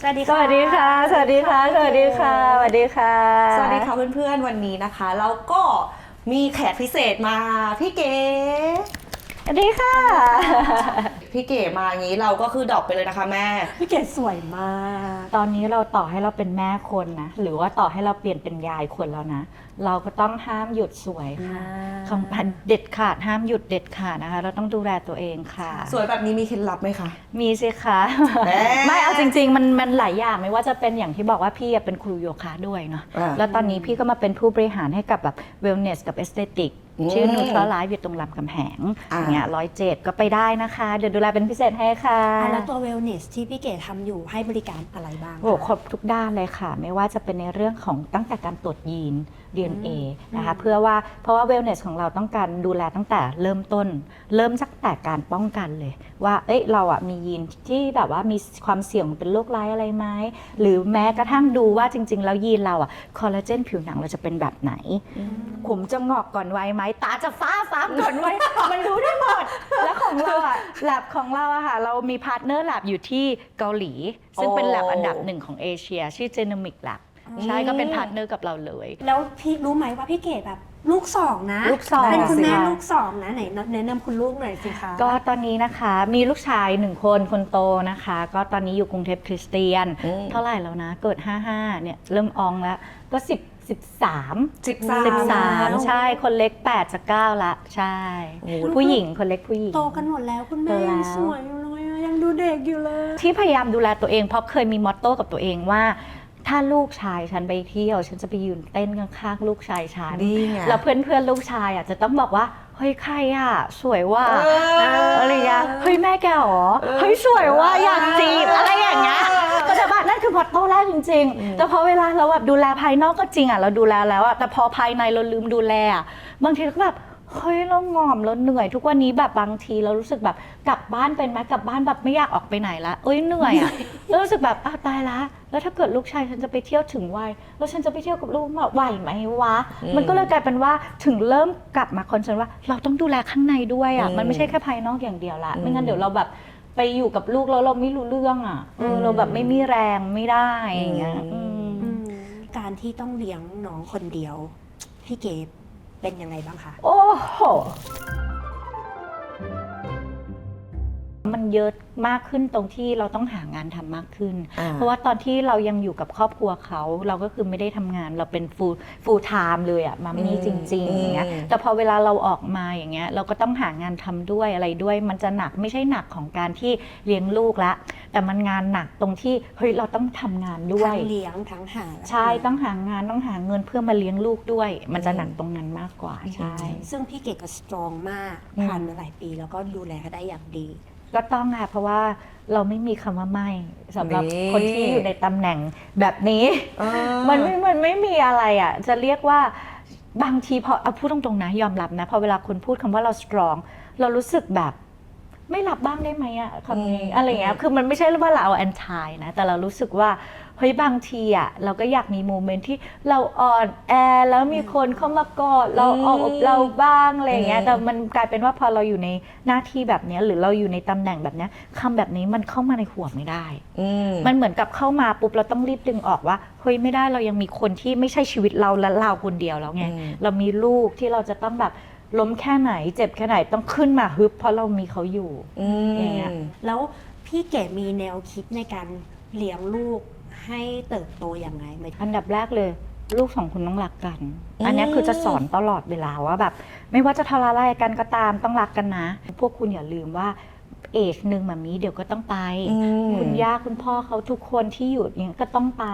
สวัสดีสวัสดีค่ะ สวัสดีค่ะ สวัสดีค่ะ สวัสดีค่ะ สวัสดีค่ะเพื่อนๆ วันนี้นะคะเราก็มีแขกพิเศษมาพี่เก๋ สวัสดีค่ะ พี่เก๋มาอย่างนี้เราก็คือดรอกไปเลยนะคะแม่ พี่เกดสวยมาก ตอนนี้เราต่อให้เราเป็นแม่คนนะ หรือว่าต่อให้เราเปลี่ยนเป็นยายคนแล้วนะ เราก็ต้องห้ามหยุดสวยค่ะคำพันเด็ดขาดห้ามหยุดเด็ดขาดนะคะ เราต้องดูแลตัวเองค่ะ สวยแบบนี้มีเคล็ดลับไหมคะ มีสิคะ แหมไม่เอาจริง ๆ มันมันหลายอย่างไม่ว่าจะเป็นอย่างที่บอกว่าพี่อะเป็นครูโยคะด้วยเนาะอ่า แล้วตอนนี้พี่ก็มาเป็นผู้บริหารให้กับแบบ wellness กับ aesthetic อืม ชื่อ Neutral Life อยู่ตรงลำกำแหงอ่าอย่างเงี้ยร้อยเจ็ดก็ไปได้นะคะ เดี๋ยวดูแลเป็นพิเศษให้ค่ะอะแล้วตัว wellness ที่พี่เกดทำอยู่ให้บริการอะไรบ้างโอ้โหครบทุกด้านเลยค่ะ ไม่ว่าจะเป็นในเรื่องของตั้งแต่การตรวจยีน DNA นะคะเพื่อว่าเพราะว่า wellness ของเราต้องการดูแลตั้งแต่เริ่มต้น เริ่มจากแต่การป้องกันเลย ว่าเอ้ยเราอะมียีนที่แบบว่ามีความเสี่ยงเป็นโรคร้ายอะไรไหมหรือแม้กระทั่งดูว่าจริง ๆ แล้วยีนเราอะคอลลาเจนผิวหนังเราจะเป็นแบบไหนผมจะงอกก่อนวัยไหมตาจะฟ้าฟ้ามก่อนวัยมันรู้ได้หมด แล้วของเราอะแลบของเราอะค่ะเรามีพาร์ทเนอร์แลบอยู่ที่เกาหลี ซึ่งเป็นโอ้แลบอันดับหนึ่งของเอเชีย ชื่อ Genomic Lab ใช่ก็เป็นพาร์ทเนอร์กับเราเลย แล้วพี่รู้ไหมว่าพี่เกดแบบลูกสองนะลูกสองเป็นคุณแม่สิคะลูกสองนะไหนแนะนำคุณลูกหน่อยสิคะก็ตอนนี้นะคะมีลูกชายหนึ่งคนคนโตนะคะ ก็ตอนนี้อยู่กรุงเทพคริสเตียนอืมเท่าไหร่แล้วนะ เกิด 55เนี่ยเริ่มอองแล้วก็ 10 13สิบสาม13 ใช่คนเล็ก 8 จะ 9 ละ ใช่โอ้โหผู้หญิงคนเล็กผู้หญิง โตกันหมดแล้วคุณโตแม่แล้วยังสวยอยู่เลยอะยังดูเด็กอยู่เลย ที่พยายามดูแลตัวเองเพราะเคยมีมอตโต้กับตัวเองว่าถ้าลูกชายฉันไปเที่ยว ฉันจะไปยืนเต้นข้างๆลูกชายฉันดีไงแล้วเพื่อนๆลูกชายอะจะต้องบอกว่าเฮ้ยใครอะสวยว่ะเอออะไรอย่างเงี้ยเฮ้ยแม่แกเหรอเฮ้ยสวยว่ะอยากจีบอะไรอย่างเงี้ย ก็จะว่านั่นคือมอตโต้แรกจริง ๆ แต่พอเวลาเราแบบดูแลภายนอกก็จริงอะเราดูแลแล้วอะแต่พอภายในเราลืมดูแลอะบางทีก็แบบเฮ้ยเรางอมเราเหนื่อยทุกวันนี้แบบบางทีเรารู้สึกแบบกลับบ้านเป็นไหมกลับบ้านแบบไม่อยากออกไปไหนละเอ้ยเหนื่อยอะแล้วรู้สึกแบบอ้าวตายละ แล้วถ้าเกิดลูกชายฉันจะไปเที่ยวถึงวัยแล้วฉันจะไปเที่ยวกับลูกมาไหวไหมวะอืมมันก็เลยกลายเป็นว่าถึงเริ่มกลับมาคอนเซิร์นว่า เราต้องดูแลข้างในด้วยอะอืมมันไม่ใช่แค่ภายนอกอย่างเดียวละอืมไม่งั้นเดี๋ยวเราแบบ ไปอยู่กับลูกแล้วเราไม่รู้เรื่องอะเออเราแบบไม่มีแรงไม่ได้อย่างเงี้ยอืมอืมอืมการที่ต้องเลี้ยงน้องคนเดียว พี่เกดเป็นยังไงบ้างคะ โอ้โห มันเยอะมากขึ้นตรงที่เราต้องหางานทำมากขึ้น อ่า เพราะว่าตอนที่เรายังอยู่กับครอบครัวเขาเราก็คือไม่ได้ทำงานเราเป็น full full time เลยอะมามี่จริงๆอย่างเงี้ยอืม แต่พอเวลาเราออกมาอย่างเงี้ยเราก็ต้องหางานทำด้วยอะไรด้วย มันจะหนักไม่ใช่หนักของการที่เลี้ยงลูกละ แต่มันงานหนักตรงที่เฮ้ยเราต้องทำงานด้วย ทั้งเลี้ยงทั้งหา ใช่ต้องหางานต้องหาเงินเพื่อมาเลี้ยงลูกด้วย มันจะหนักตรงนั้นมากกว่าใช่ ซึ่งพี่เกดก็สตรองมาก อืม ผ่านมาหลายปีแล้วก็ดูแลได้อย่างดี ก็ต้องค่ะเพราะว่าเราไม่มีคำว่าไม่สำหรับนี่ คนที่อยู่ในตำแหน่งแบบนี้ เออ มันไม่มันไม่มีอะไรอะ จะเรียกว่าบางทีพอเอาพูดตรงๆนะยอมรับนะพอเวลาคนพูดคำว่าเราสตรอง เรารู้สึกแบบ ไม่รับบ้างได้ไหมอะคำนี้อืมอะไรเงี้ยคือมันไม่ใช่ว่าเราเอาแอนทายนะ แต่เรารู้สึกว่า เฮ้ยบางทีอะเราก็อยากมีโมเมนต์ที่เราอ่อนแอแล้วมีคนเข้ามากอดเราอืมออกอบเราบ้างอะไรเงี้ยอืมแต่มันกลายเป็นว่าพอเราอยู่ในหน้าที่แบบเนี้ยหรือเราอยู่ในตำแหน่งแบบเนี้ยคำแบบนี้มันเข้ามาในหัวไม่ได้อืมมันเหมือนกับเข้ามาปุ๊บเราต้องรีบดึงออกว่าเฮ้ยไม่ได้เรายังมีคนที่ไม่ใช่ชีวิตเราและเราคนเดียวแล้วไงอืมเรามีลูกที่เราจะต้องแบบล้มแค่ไหน เจ็บแค่ไหนต้องขึ้นมาฮึบเพราะเรามีเขาอยู่อืมอย่างเงี้ยแล้วพี่เกดมีแนวคิดในการเลี้ยงลูก ให้เติบโตอย่างไรไหม อันดับแรกเลย ลูกสองคนต้องรักกัน อืม อันเนี้ยคือจะสอนตลอดเวลาว่าแบบ ไม่ว่าจะทะเลาะอะไรกันก็ตามต้องรักกันนะ พวกคุณอย่าลืมว่า เอจหนึ่งแบบนี้เดี๋ยวก็ต้องไป อืม คุณย่าคุณพ่อเขาทุกคนที่อยู่อย่างเงี้ยก็ต้องไป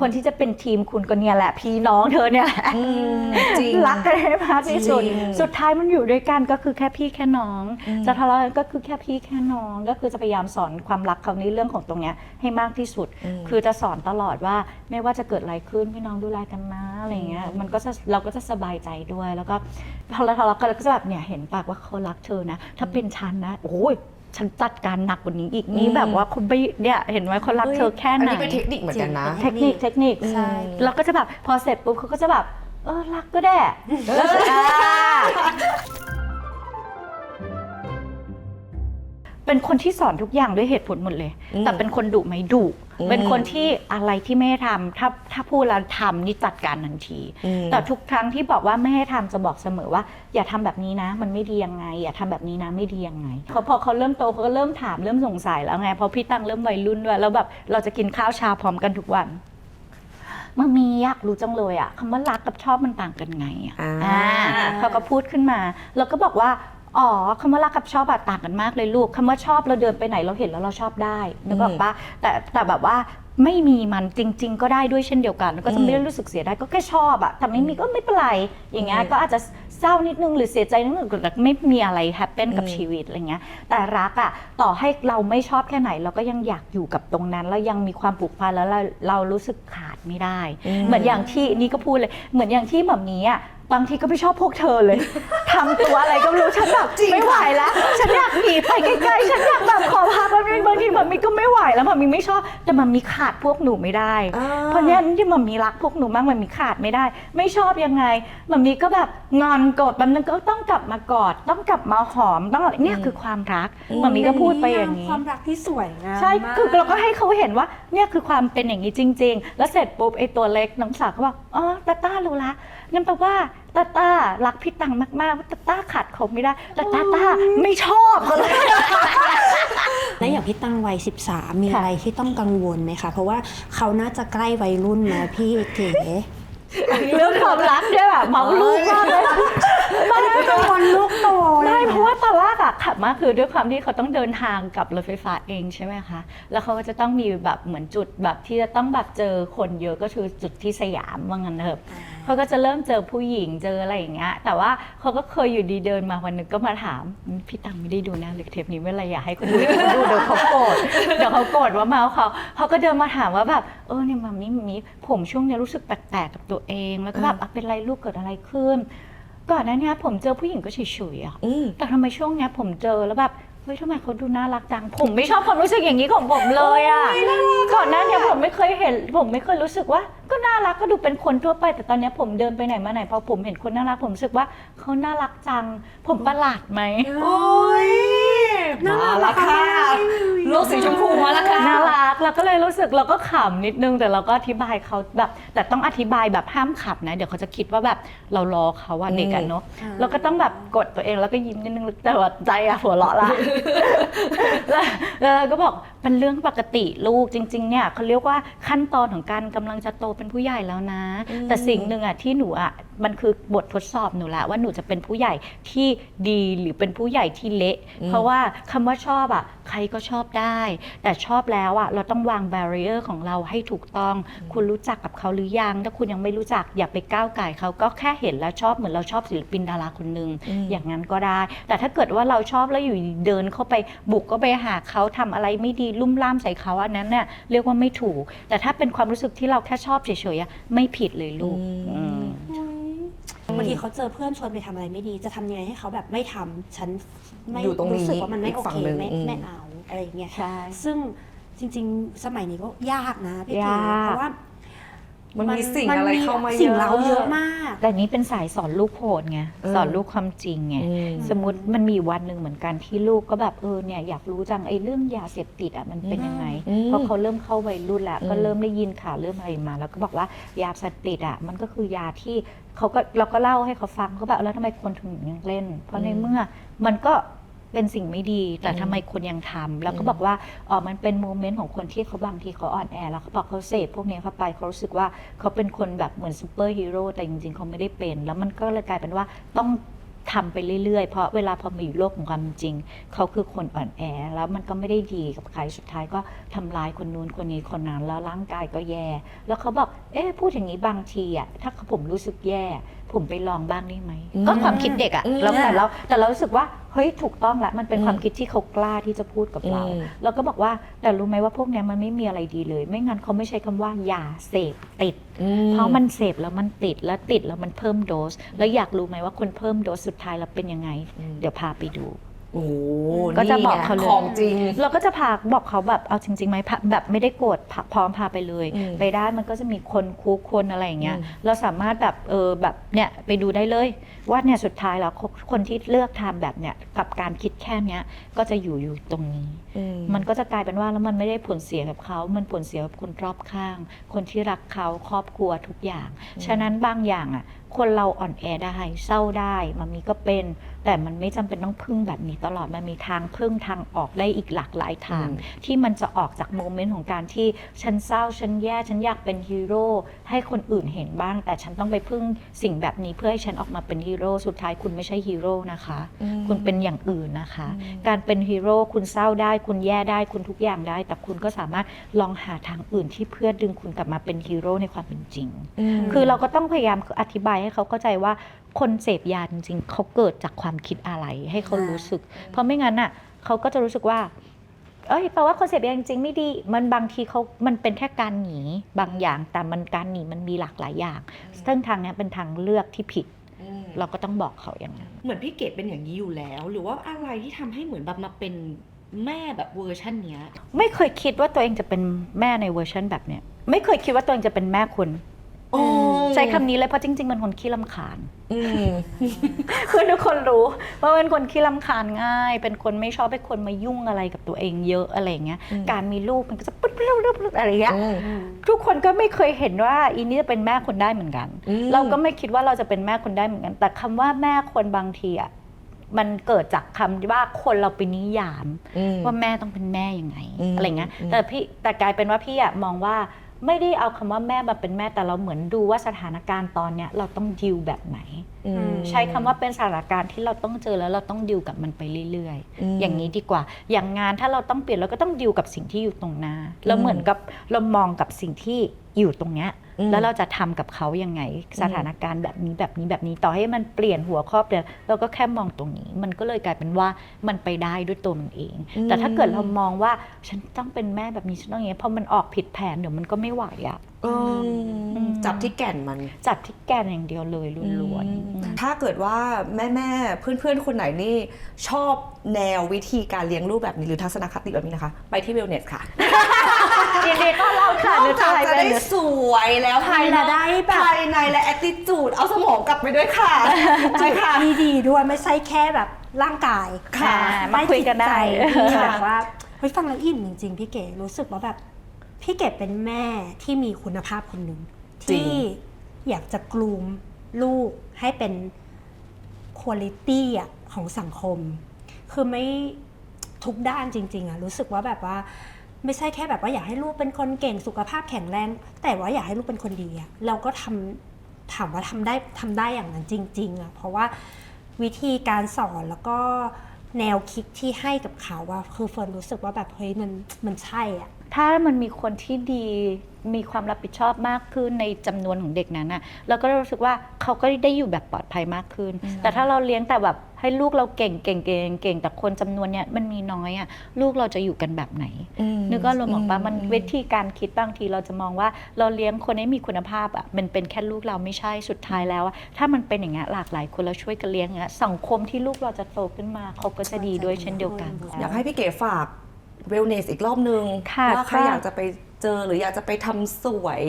คนที่จะเป็นทีมคุณก็เนี่ยแหละ พี่น้องเธอเนี่ยแหละ อืมจริง รักกันให้มากที่สุด จริงสุดท้ายมันอยู่ด้วยกันก็คือแค่พี่แค่น้อง อืม จะทะเลาะกันก็คือแค่พี่แค่น้อง ก็คือจะพยายามสอนความรักเขาในเรื่องของตรงเนี้ยให้มากที่สุดมคือจะสอนตลอดว่าไม่ว่าจะเกิดอะไรขึ้นพี่น้องดูแลกันนะอะไรเงี้ย มันก็จะเราก็จะสบายใจด้วย แล้วก็พอเราทะเลาะกันเราก็จะแบบเนี่ยเห็นปากว่าเขารักเธอนะ ถ้าเป็นฉันนะโอ้ยฉันจัดการหนักกว่านี้อีกนี่อืมแบบว่าคุณไปเนี่ยเห็นไหมเขารักเธอแค่อันไหนนี้เป็นเทคนิคเหมือนกันนะ เทคนิคเทคนิคใช่ เราก็จะแบบพอเสร็จปุ๊บเขาก็จะแบบเออรักก็ได้แล้วจะอ่าเป็นคนที่สอนทุกอย่างด้วยเหตุผลหมดเลยอืมแต่เป็นคนดุไหมดุอืม เป็นคนที่อะไรที่ไม่ให้ทำถ้าถ้าพูดแล้วทำนี่จัดการทันทีอืมแต่ทุกครั้งที่บอกว่าไม่ให้ทำจะบอกเสมอว่า อย่าทำแบบนี้นะ มันไม่ดียังไง อย่าทำแบบนี้นะไม่ดียังไงเขาพอเขาเริ่มโตเขาก็เริ่มถามเริ่มสงสัยแล้วไงพอพี่ตังเริ่มวัยรุ่นด้วยแล้วแบบเราจะกินข้าวเช้าพร้อมกันทุกวันมันมีอยากรู้จังเลยอะคำว่ารักกับชอบมันต่างกันไงอะอ่าอ่าเขาก็พูดขึ้นมา แล้วก็บอกว่า อ๋อคำว่ารักกับชอบอะต่างกันมากเลยลูกคำว่าชอบเราเดินไปไหนเราเห็นแล้วเราชอบได้นึกออกปะแต่แต่แบบว่าไม่มีมันจริง ๆ ก็ได้ด้วยเช่นเดียวกันแล้วก็จะไม่ได้รู้สึกเสียดายก็แค่ชอบอะแต่ไม่มีก็ไม่เป็นไร อย่างเงี้ยอืมก็อาจจะเศร้านิดนึงหรือเสียใจนิดนึงแต่ไม่มีอะไรแฮปเปนกับอืมชีวิตอะไรเงี้ย แต่รักอะต่อให้เราไม่ชอบแค่ไหน เราก็ยังอยากอยู่กับตรงนั้น แล้วยังมีความผูกพันแล้วเราเรารู้สึกขาดไม่ได้อืมเหมือนอย่างที่นี่ก็พูดเลย เหมือนอย่างที่แบบนี้อะ บางทีก็ไม่ชอบพวกเธอเลย ทำตัวอะไรก็ไม่รู้ฉันแบบจริง ไม่ไหวแล้วฉันอยากหนีไปไกลๆฉันอยากแบบขอพักแป๊บนึงบางทีแบบมีก็ไม่ไหวแล้วแบบมีไม่ชอบแต่มันมีขาดพวกหนูไม่ได้ อ่า เพราะฉะนั้นที่มันมีรักพวกหนูมากมันมีขาดไม่ได้ ไม่ชอบยังไงมันมีก็แบบงอนโกรธมันก็ต้องกลับมากอด ต้องกลับมาหอมต้องอะไรเนี่ยคือความรักอืมมันมีก็พูดไปอย่างนี้ ความรักที่สวยงามใช่ มาก คือเราก็ให้เขาเห็นว่าเนี่ยคือความเป็นอย่างนี้จริง ๆ แล้วเสร็จปุ๊บไอ้ตัวเล็กน้องสาวก็บอกอ๋อตาต้ารู้ละงั้นแปลว่า ตาต้ารักพี่ตังมากๆว่าตาต้าขาดเขาไม่ได้แต่ตาต้าไม่ชอบก็เลย และอย่างพี่ตั้งวัย 13 มีค่ะ อะไรที่ต้องกังวลไหมคะ เพราะว่าเขาน่าจะใกล้วัยรุ่นนะพี่เก๋ เรื่องความรักด้วยแบบเมาลูกมากเลย มันกังวลลูกโตเล ไม่ ย เพราะว่าตอนแรกอะขับมาคือด้วยความที่เขาต้องเดินทางกับรถไฟฟ้าเองใช่ไหมคะ แล้วเขาก็จะต้องมีแบบเหมือนจุดแบบที่จะต้องแบบเจอคนเยอะก็คือจุดที่สยามว่างั้นเถอะเขาก็จะเริ่มเจอผู้หญิงเจออะไรอย่างเงี้ย แต่ว่าเขาก็เคยอยู่ดีเดินมาวันหนึงก็มาถามอืมพี่ตังไม่ได้ดูนะหรือเทปนี้เมื่อไหรอยากให้คนดูดูเดี๋ยวเขาโกรธเดี๋ยวเขาโกรธว่าเมาเขาเขาก็เดินมาถามว่าแบบเออเนี่ยมามีมีผมช่วงเนี้ยรู้สึกแปลกๆกับตัวเองแล้วก็แบบอะเป็นไรลูกเกิดอะไรขึ้น ก่อนหน้านี้ผมเจอผู้หญิงก็เฉยๆอะอืม แต่ทำไมช่วงเนี้ยผมเจอแล้วแบบเฮ้ยทำไมเขาดูน่ารักจังผมไม่ชอบความรู้สึกอย่างนี้ของผมเลยอะก่อนหน้าเนี้ยผมไม่เคยเห็น ผมไม่เคยรู้สึกว่า ก็น่ารักก็ดูเป็นคนทั่วไป แต่ตอนเนี้ยผมเดินไปไหนมาไหนพอผมเห็นคนน่ารักผมรู้สึกว่าเขาน่ารักจัง ผมประหลาดไหม โอ้ยน่ามารัละกค่ะมากโลกสีชมพูมาละค่ะน่ารัก เราก็เลยรู้สึกเราก็ขำนิดนึงแต่เราก็อธิบายเขาแบบ แต่ต้องอธิบายแบบห้ามขับนะ เดี๋ยวเขาจะคิดว่าแบบเราล้อเขาอะเด็กอะเนาะอ่าเราก็ต้องแบบกดตัวเองแล้วก็ยิ้มนิดนึงแต่ว่าใจอะหัวเราะละแล้วแล้วเราก็บอกเป็นเรื่องปกติลูกจริง ๆ เนี่ยเขาเรียกว่าขั้นตอนของการกำลังจะโตเป็นผู้ใหญ่แล้วนะอืมแต่สิ่งหนึ่งอะที่หนูอะ มันคือบททดสอบหนูแหละว่าหนูจะเป็นผู้ใหญ่ที่ดีหรือเป็นผู้ใหญ่ที่เละ เพราะว่าคำว่าชอบอะใครก็ชอบได้ แต่ชอบแล้วอะเราต้องวางแบเรียร์ของเราให้ถูกต้อง คุณรู้จักกับเขาหรือยัง ถ้าคุณยังไม่รู้จักอย่าไปก้าวไก่ายเขาก็แค่เห็นแล้วชอบเหมือนเราชอบศิลปินดาราคนหนึ่งอืมอย่างนั้นก็ได้ แต่ถ้าเกิดว่าเราชอบแล้วอยู่ดีเดินเข้าไปบุกก็ไปหาเขาทำอะไรไม่ดีลุ่มล่ามใส่เขาอันนั้นเนี่ยเรียกว่าไม่ถูก แต่ถ้าเป็นความรู้สึกที่เราแค่ชอบเฉยๆอะไม่ผิดเลยลูกอืมอืม บางทีเขาเจอเพื่อนชวนไปทำอะไรไม่ดี จะทำยังไงให้เขาแบบไม่ทำฉันไม่อยู่ตรงนี้รู้สึกว่ามันไม่อีกโอฝั่เคงหนึ่งไม่อืม ไม่เอาอะไรอย่างเงี้ย ใช่ ซึ่งจริงๆ สมัยนี้ก็ยากนะพี่เก๋ยากเพราะว่า มันมีสิ่งนอะไรเข้ามาสิ่งเยอะเราเยอะมาก แต่นี้เป็นสายสอนลูกโหดไงเออสอนลูกความจริงไงอืมสมมติมันมีวันหนึ่งเหมือนกันที่ลูกก็แบบเออเนี่ยอยากรู้จังไอ้เรื่องยาเสพติดอะมันเป็นยังไงอืมเพราะเขาเริ่มเข้าวัยรุ่นแล้วอืมก็เริ่มได้ยินข่าวเริ่มอะไรมา แล้วก็บอกว่ายาเสพติดอะมันก็คือยาที่เขาก็เราก็เล่าให้เขาฟังเขาแบบแล้วทำไมคนถึงยังเล่น เพราะในเมื่อมันก็ เป็นสิ่งไม่ดี แต่ทำไมคนยังทำแล้วก็บอกว่าอ๋อมันเป็นโมเมนต์ของคนที่เขาบางทีเขาอ่อนแอแล้วเขาบอกเขาเสพพวกนี้เข้าไปเขารู้สึกว่าเขาเป็นคนแบบเหมือนซูเปอร์ฮีโร่แต่จริงๆเขาไม่ได้เป็น แล้วมันก็เลยกลายเป็นว่าต้อง ทำไปเรื่อยๆ เพราะเวลาพอมาอยู่โลกของความจริง เขาคือคนอ่อนแอ แล้วมันก็ไม่ได้ดีกับใครสุดท้ายก็ทำร้ายคนนู้นคนนี้คนนั้นแล้วร่างกายก็แย่ แล้วเขาบอก เอ๊ะพูดอย่างนี้บางทีอะถ้าผมรู้สึกแย่ ผมไปลองบ้างได้ไหมอืมก็ความคิดเด็กอะอืมแล้วแต่เราแต่เรารู้สึกว่าเฮ้ยถูกต้องละมันเป็นอืมความคิดที่เขากล้าที่จะพูดกับเราอืมเราก็บอกว่าแต่รู้ไหมว่าพวกเนี้ยมันไม่มีอะไรดีเลย ไม่งั้นเขาไม่ใช้คำว่าอย่าเสพติดอื เพราะมันเสพแล้วมันติดแล้วติดแล้วมันเพิ่มโดส แล้วอยากรู้ไหมว่าคนเพิ่มโดสสุดท้ายแล้วเป็นยังไงอืมเดี๋ยวพาไปดู โอ้โหก็จะบอกนี่ไงเขาเลย ของจริง เราก็จะพาบอกเขาแบบเอาจริงๆไหมพาแบบไม่ได้โกรธพาพร้อมพาไปเลย อืมไปได้มันก็จะมีคนคุกคนอะไรอย่างเงี้ยอืม เราสามารถแบบเออแบบเนี่ยไปดูได้เลย ว่าเนี่ยสุดท้ายแล้วคนคนที่เลือกทำแบบเนี้ยกับการคิดแค่เนี้ยก็จะอยู่อยู่ตรงนี้ อืมมันก็จะกลายเป็นว่าแล้วมันไม่ได้ผลเสียกับเขา มันผลเสียกับคนรอบข้าง คนที่รักเขาครอบครัวทุกอย่าง ฉะนั้นบางอย่างอะ คนเราอ่อนแอได้ เศร้าได้ มันมีก็เป็น แต่มันไม่จำเป็นต้องพึ่งแบบนี้ตลอดมันมีทางพึ่งทางออกได้อีกหลากหลายทางอืมที่มันจะออกจากโมเมนต์ของการที่ฉันเศร้าฉันแย่ฉันอยากเป็นฮีโร่ให้คนอื่นเห็นบ้าง แต่ฉันต้องไปพึ่งสิ่งแบบนี้เพื่อให้ฉันออกมาเป็นฮีโร่สุดท้ายคุณไม่ใช่ฮีโร่นะคะอืมคุณเป็นอย่างอื่นนะคะอืมการเป็นฮีโร่คุณเศร้าได้ คุณแย่ได้คุณทุกอย่างได้ แต่คุณก็สามารถลองหาทางอื่นที่เพื่อดึงคุณกลับมาเป็นฮีโร่ในความเป็นจริงมคือเราก็ต้องพยายามอธิบายให้เขาเข้าใจว่า คนเสพยาจริงๆเขาเกิดจากความคิดอะไรให้เขารู้สึก เพราะไม่งั้นน่ะเขาก็จะรู้สึกว่า เอ้ยแปลว่าคนเสพยาจริงๆไม่ดี มันบางทีเขามันเป็นแค่การหนีบางอย่าง แต่มันการหนีมันมีหลากหลายอย่าง ซึ่งทางเนี้ยเป็นทางเลือกที่ผิดอืมเราก็ต้องบอกเขาอย่างนั้น เหมือนพี่เกดเป็นอย่างนี้อยู่แล้ว หรือว่าอะไรที่ทำให้เหมือนแบบมาเป็นแม่แบบเวอร์ชันเนี้ย ไม่เคยคิดว่าตัวเองจะเป็นแม่ในเวอร์ชันแบบเนี้ย ไม่เคยคิดว่าตัวเองจะเป็นแม่คนโอ้ ใช้คำนี้เลยเพราะจริงๆเป็นคนขี้ลำคาญ อืม คือทุกคนรู้ว่าเป็นคนขี้ลำคาญง่าย เป็นคนไม่ชอบให้คนมายุ่งอะไรกับตัวเองเยอะอะไรอย่างเงี้ย อืม การมีลูกมันก็จะปึ๊ดปึ๊ดปึ๊ดปึ๊ดอะไรอย่างเงี้ย อืม ทุกคนก็ไม่เคยเห็นว่าอีนี่จะเป็นแม่คนได้เหมือนกัน อืม เราก็ไม่คิดว่าเราจะเป็นแม่คนได้เหมือนกัน แต่คำว่าแม่คนบางทีอะมันเกิดจากคำว่าคนเราไปนิยาม อืม ว่าแม่ต้องเป็นแม่ยังไงอืมอะไรเงี้ย อืม แต่พี่แต่กลายเป็นว่าพี่อะมองว่า ไม่ได้เอาคำว่าแม่มาเป็นแม่แต่เราเหมือนดูว่าสถานการณ์ตอนเนี้ยเราต้องดิวแบบไหน อืม ใช้คำว่าเป็นสถานการณ์ที่เราต้องเจอแล้วเราต้องดิวกับมันไปเรื่อยอืมๆ อย่างนี้ดีกว่า อย่างงานถ้าเราต้องเปลี่ยนเราก็ต้องดิวกับสิ่งที่อยู่ตรงหน้าแล้วเหมือนกับเรามองกับสิ่งที่ อยู่ตรงเนี้ยอืมแล้วเราจะทำกับเขายังไงสถานการณ์แบบนี้แบบนี้แบบนี้ต่อให้มันเปลี่ยนหัวข้อเปลี่ยนเราก็แค่มองตรงนี้ มันก็เลยกลายเป็นว่ามันไปได้ด้วยตัวมันเองอืมแต่ถ้าเกิดเรามองว่าฉันต้องเป็นแม่แบบนี้ฉันต้องอย่างนี้พอมันออกผิดแผนเดี๋ยวมันก็ไม่ไหวอะเอออืมจับที่แก่นมัน จับที่แกนอย่างเดียวเลยล้วนๆอืมอืมถ้าเกิดว่าแม่แม่ๆเพื่อนๆคนไหนนี่ชอบแนววิธีการเลี้ยงลูกแบบนี้หรือทัศนคติแบบนี้นะคะ ไปที่เวลเนสค่ะ ยินดีต้อนรับค่ะนอกจากจะได้สวยแล้วภายในจะได้แบบภายในและแอ t ติจูดเอาสมองกลับไปด้วยค่ะใช่ค่ะดีดีๆด้วยไม่ใช่แค่แบบร่างกายค่ะมาคุยกันได้จิตใจที่ค่ะแบบว่าเฮ้ยฟังแล้วอิ่มจริง ๆ พี่เก๋รู้สึกว่าแบบ พี่เก๋เป็นแม่ที่มีคุณภาพคนหนึ่งจริงที่อยากจะกลูมลูกให้เป็นคุณลิตี้อะของสังคม คือไม่ทุกด้านจริง ๆอะรู้สึกว่าแบบว่า ไม่ใช่แค่แบบว่าอยากให้ลูกเป็นคนเก่งสุขภาพแข็งแรง แต่ว่าอยากให้ลูกเป็นคนดีอะเราก็ทำถามว่าทำได้ทำได้อย่างนั้นจริง ๆอะเพราะว่าวิธีการสอนแล้วก็แนวคิดที่ให้กับเขาว่าคือเฟิร์นรู้สึกว่าแบบเฮ้ยมันมันใช่อะ ถ้ามันมีคนที่ดีมีความรับผิดชอบมากขึ้นในจำนวนของเด็กนั้นน่ะเราก็รู้สึกว่าเขาก็ได้อยู่แบบปลอดภัยมากขึ้น แต่ถ้าเราเลี้ยงแต่แบบให้ลูกเราเก่งเก่งเก่งเก่งแต่คนจำนวนเนี้ยมันมีน้อยอะลูกเราจะอยู่กันแบบไหนนึกก็รวมออกปะมันวิธีการคิดบางทีเราจะมองว่าเราเลี้ยงคนให้มีคุณภาพอะมันเป็นแค่ลูกเราไม่ใช่สุดท้ายแล้วอะถ้ามันเป็นอย่างเงี้ยหลากหลายคนเราช่วยกันเลี้ยงอย่างเงี้ยสังคมที่ลูกเราจะโตขึ้นมาเขาก็จะดีด้วยเช่นเดียวกัน อยากให้พี่เก๋ฝาก เวลเนสอีกรอบนึงค่ะว่าใครก็ อยากจะไปเจอหรืออยากจะไปทำสวย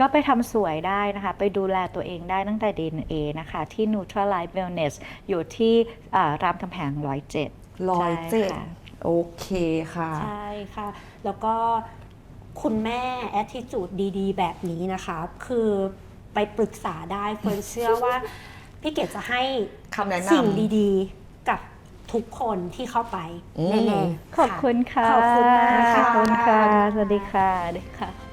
ก็ไปทำสวยได้นะคะ ไปดูแลตัวเองได้ตั้งแต่ DNA นะคะ ที่ Neutral Life Wellness อยู่ที่อ่ารามคำแหงร้อยเจ็ดร้อยเจ็ดค่ะ โอเคค่ะ ใช่ค่ะ แล้วก็คุณแม่แอ t ทิจูดดีๆ แบบนี้นะคะ คือไปปรึกษาได้เฟิร์นเชื่อว่า พี่เกดจะให้คำแนะนำ สิ่งดีๆ กับ ทุกคนที่เข้าไปอืมแน่ๆขอบคุณค่ะขอบคุณมากขค่ะอบคุณค่ะ สวัสดีค่ะสวัสดีค่ะ